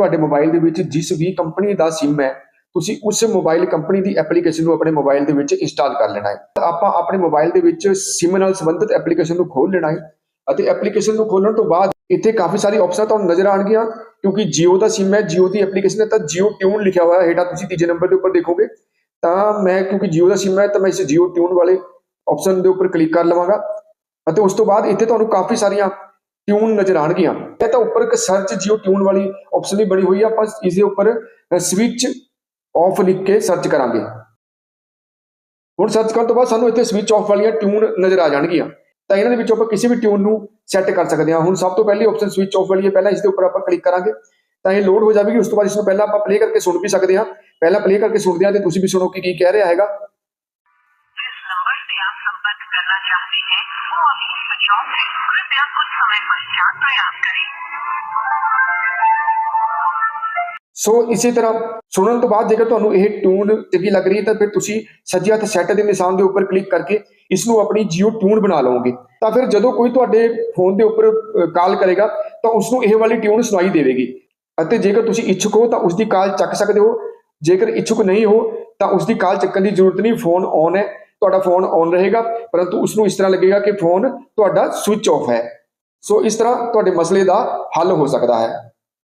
ਤੁਹਾਡੇ ਮੋਬਾਈਲ ਦੇ ਵਿੱਚ ਜਿਸ ਵੀ ਕੰਪਨੀ ਦਾ SIM ਹੈ, ਤੁਸੀਂ ਉਸ ਮੋਬਾਈਲ ਕੰਪਨੀ ਦੀ ਐਪਲੀਕੇਸ਼ਨ ਨੂੰ ਆਪਣੇ ਮੋਬਾਈਲ ਦੇ ਵਿੱਚ ਇੰਸਟਾਲ ਕਰ ਲੈਣਾ ਹੈ। ਆਪਾਂ ਆਪਣੇ ਮੋਬਾਈਲ ਦੇ ਵਿੱਚ SIM ਨਾਲ ਸੰਬੰਧਿਤ ਐਪਲੀਕੇਸ਼ਨ ਨੂੰ ਖੋਲ ਲੈਣਾ ਹੈ ਅਤੇ ਐਪਲੀਕੇਸ਼ਨ ਨੂੰ ਖੋਲਣ ਤੋਂ ਬਾਅਦ ਇੱਥੇ ਕਾਫੀ ਸਾਰੀ ਆਪਸ਼ਨਾਂ ਤੁਹਾਨੂੰ ਨਜ਼ਰ ਆਣਗੀਆਂ ਕਿਉਂਕਿ Jio ਦਾ SIM ਹੈ, Jio ਦੀ ਐਪਲੀਕੇਸ਼ਨ ਹੈ, ਤਾਂ Jio Tune ਲਿਖਿਆ ਹੋਇਆ ਹੈ ਹੇਠਾਂ ਤੁਸੀਂ ਤੀਜੇ ਨੰਬਰ ਦੇ ਉੱਪਰ ਦੇਖੋਗੇ। ਤਾਂ ਮੈਂ, ਕਿਉਂਕਿ Jio ਦਾ SIM ਹੈ, ਤਾਂ ਮੈਂ ਇਸ Jio Tune ਵਾਲੇ ਆਪਸ਼ਨ ਦੇ ਉੱਪਰ ਕਲਿੱਕ ਕਰ ਲਵਾਂਗਾ। ਅਤੇ ਉਸ ਤੋਂ ਬਾਅਦ ਇੱਥੇ ਤੁਹਾਨੂੰ ਕਾਫੀ ਸਾਰੀਆਂ ਟਿਊਨ ਨਜ਼ਰ ਆਣਗੀਆਂ ਇਹ ਤਾਂ ਉੱਪਰ ਇੱਕ ਸਰਚ Jio Tune ਵਾਲੀ ਆਪਸ਼ਨ ਵੀ ਬਣੀ ਹੋਈ ਹੈ ਆਪਾਂ ਇਸ ਦੇ ਉੱਪਰ ਸਵਿਚ ਆਫ ਲਿਖ ਕੇ ਸਰਚ ਕਰਾਂਗੇ। ਹੁਣ ਸਰਚ ਕਰਨ ਤੋਂ ਬਾਅਦ ਸਾਨੂੰ ਇੱਥੇ ਸਵਿਚ ਆਫ ਵਾਲੀਆਂ ਟਿਊਨ ਨਜ਼ਰ ਆ ਜਾਣਗੀਆਂ। ਤਾਂ ਇਹਨਾਂ ਦੇ ਵਿੱਚੋਂ ਆਪਾਂ ਕਿਸੇ ਵੀ ਟਿਊਨ ਨੂੰ ਸੈੱਟ ਕਰ ਸਕਦੇ ਹਾਂ। ਹੁਣ ਸਭ ਤੋਂ ਪਹਿਲੀ ਆਪਸ਼ਨ ਸਵਿਚ ਆਫ ਵਾਲੀ ਹੈ। ਪਹਿਲਾਂ ਇਸ ਦੇ ਉੱਪਰ ਆਪਾਂ ਕਲਿੱਕ ਕਰਾਂਗੇ। ਤਾਂ ਇਹ ਲੋਡ ਹੋ ਜਾਵੇਗੀ। ਉਸ ਤੋਂ ਬਾਅਦ ਇਸ ਨੂੰ ਪਹਿਲਾਂ ਆਪਾਂ ਪਲੇ ਕਰਕੇ ਸੁਣ ਵੀ ਸਕਦੇ ਹਾਂ। ਪਹਿਲਾਂ ਪਲੇ ਕਰਕੇ ਸੁਣਦੇ ਹਾਂ ਤੇ ਤੁਸੀਂ ਵੀ ਸੁਣੋ ਕਿ ਕੀ ਕਹਿ ਰਿਹਾ ਹੈਗਾ। चाहते हैं वो अभी स्विच ऑफ है कृपया कुछ समय पश्चात प्रयास करें ਸੋ ਇਸੇ ਤਰ੍ਹਾਂ ਸੁਣਨ ਤੋਂ ਬਾਅਦ ਜੇਕਰ ਤੁਹਾਨੂੰ ਇਹ ਟਿਊਨ ਚੰਗੀ ਲੱਗ ਰਹੀ ਹੈ ਤਾਂ ਫਿਰ ਤੁਸੀਂ ਸੱਜੇ ਹੱਥ ਸੈੱਟ ਦੇ ਨਿਸ਼ਾਨ ਦੇ ਉੱਪਰ ਕਲਿੱਕ ਕਰਕੇ ਇਸ ਨੂੰ ਆਪਣੀ Jio ਟਿਊਨ ਬਣਾ ਲਓਗੇ ਤਾਂ ਫਿਰ ਜਦੋਂ ਕੋਈ ਤੁਹਾਡੇ ਫੋਨ ਦੇ ਉੱਪਰ ਕਾਲ ਕਰੇਗਾ ਤਾਂ ਉਸ ਨੂੰ ਇਹ ਵਾਲੀ ਟਿਊਨ ਸੁਣਾਈ ਦੇਵੇਗੀ ਅਤੇ ਜੇਕਰ ਤੁਸੀਂ ਇੱਛੁਕ ਹੋ ਤਾਂ ਉਸ ਦੀ ਕਾਲ ਚੱਕ ਸਕਦੇ ਹੋ ਜੇਕਰ ਇੱਛੁਕ ਨਹੀਂ ਹੋ ਤਾਂ ਉਸ ਦੀ ਕਾਲ ਚੱਕਣ ਦੀ ਜ਼ਰੂਰਤ ਨਹੀਂ ਫੋਨ ਔਨ ਹੈ ਤੁਹਾਡਾ ਫੋਨ ਔਨ ਰਹੇਗਾ, ਪਰੰਤੂ ਉਸ ਨੂੰ ਇਸ ਤਰ੍ਹਾਂ ਲੱਗੇਗਾ ਕਿ ਫੋਨ ਤੁਹਾਡਾ ਸਵਿਚ ਆਫ ਹੈ। ਸੋ ਇਸ ਤਰ੍ਹਾਂ ਤੁਹਾਡੇ ਮਸਲੇ ਦਾ ਹੱਲ ਹੋ ਸਕਦਾ ਹੈ।